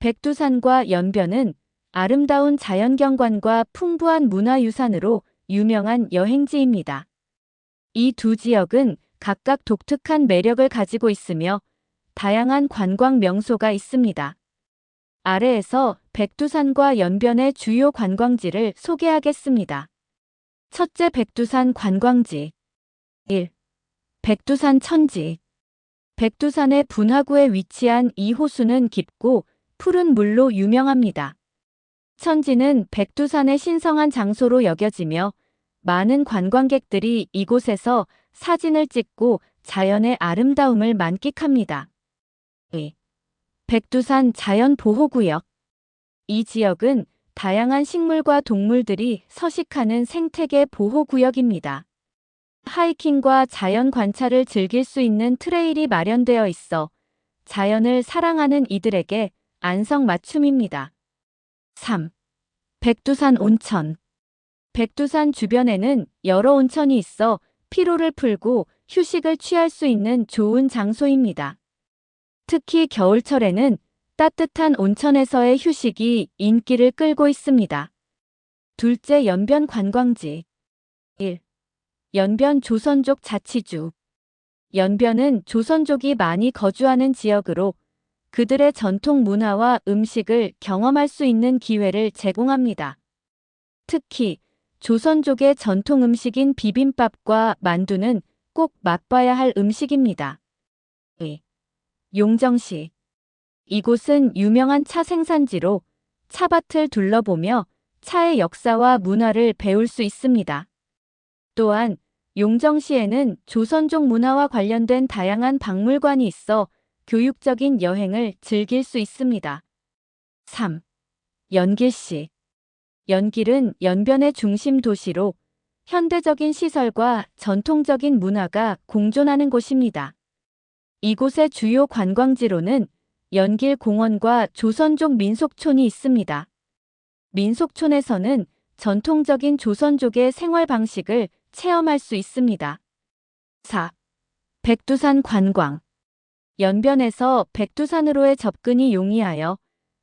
백두산과 연변은 아름다운 자연경관과 풍부한 문화유산으로 유명한 여행지입니다. 이 두 지역은 각각 독특한 매력을 가지고 있으며 다양한 관광 명소가 있습니다. 아래에서 백두산과 연변의 주요 관광지를 소개하겠습니다. 첫째 백두산 관광지 1. 백두산 천지 백두산의 분화구에 위치한 이 호수는 깊고 푸른 물로 유명합니다. 천지는 백두산의 신성한 장소로 여겨지며 많은 관광객들이 이곳에서 사진을 찍고 자연의 아름다움을 만끽합니다. 2. 백두산 자연보호구역 이 지역은 다양한 식물과 동물들이 서식하는 생태계 보호구역입니다. 하이킹과 자연 관찰을 즐길 수 있는 트레일이 마련되어 있어 자연을 사랑하는 이들에게 안성 맞춤입니다. 3. 백두산 온천 백두산 주변에는 여러 온천이 있어 피로를 풀고 휴식을 취할 수 있는 좋은 장소입니다. 특히 겨울철에는 따뜻한 온천에서의 휴식이 인기를 끌고 있습니다. 둘째 연변 관광지 1. 연변 조선족 자치주 연변은 조선족이 많이 거주하는 지역으로 그들의 전통 문화와 음식을 경험할 수 있는 기회를 제공합니다. 특히 조선족의 전통 음식인 비빔밥과 만두는 꼭 맛봐야 할 음식입니다. 2. 용정시 이곳은 유명한 차 생산지로 차밭을 둘러보며 차의 역사와 문화를 배울 수 있습니다. 또한 용정시에는 조선족 문화와 관련된 다양한 박물관이 있어 교육적인 여행을 즐길 수 있습니다. 3. 연길시 연길은 연변의 중심 도시로 현대적인 시설과 전통적인 문화가 공존하는 곳입니다. 이곳의 주요 관광지로는 연길 공원과 조선족 민속촌이 있습니다. 민속촌에서는 전통적인 조선족의 생활 방식을 체험할 수 있습니다. 4. 백두산 관광 연변에서 백두산으로의 접근이 용이하여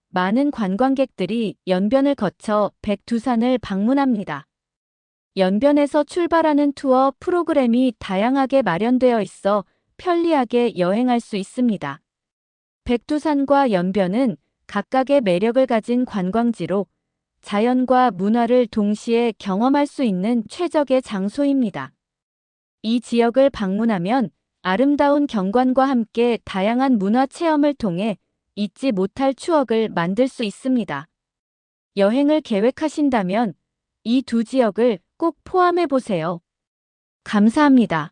많은 관광객들이 연변을 거쳐 백두산을 방문합니다. 연변에서 출발하는 투어 프로그램이 다양하게 마련되어 있어 편리하게 여행할 수 있습니다. 백두산과 연변은 각각의 매력을 가진 관광지로 자연과 문화를 동시에 경험할 수 있는 최적의 장소입니다. 이 지역을 방문하면 아름다운 경관과 함께 다양한 문화 체험을 통해 잊지 못할 추억을 만들 수 있습니다. 여행을 계획하신다면 이 두 지역을 꼭 포함해 보세요. 감사합니다.